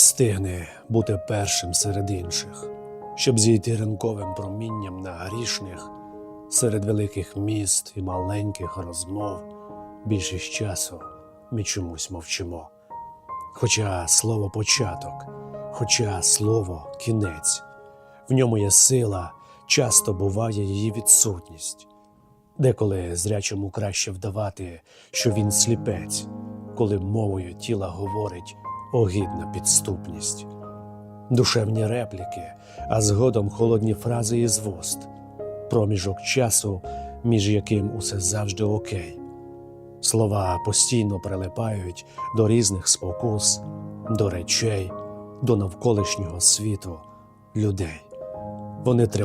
Встигне бути першим серед інших, щоб зійти ранковим промінням на грішних серед великих міст і маленьких розмов. Більшість часу ми чомусь мовчимо. Хоча слово початок, хоча слово кінець, в ньому є сила, часто буває її відсутність. Деколи зрячому краще вдавати, що він сліпець, коли мовою тіла говорить огидна підступність. Душевні репліки, а згодом холодні фрази із вуст, проміжок часу, між яким усе завжди окей. Слова постійно прилипають до різних спокус, до речей, до навколишнього світу, людей. Вони тримають.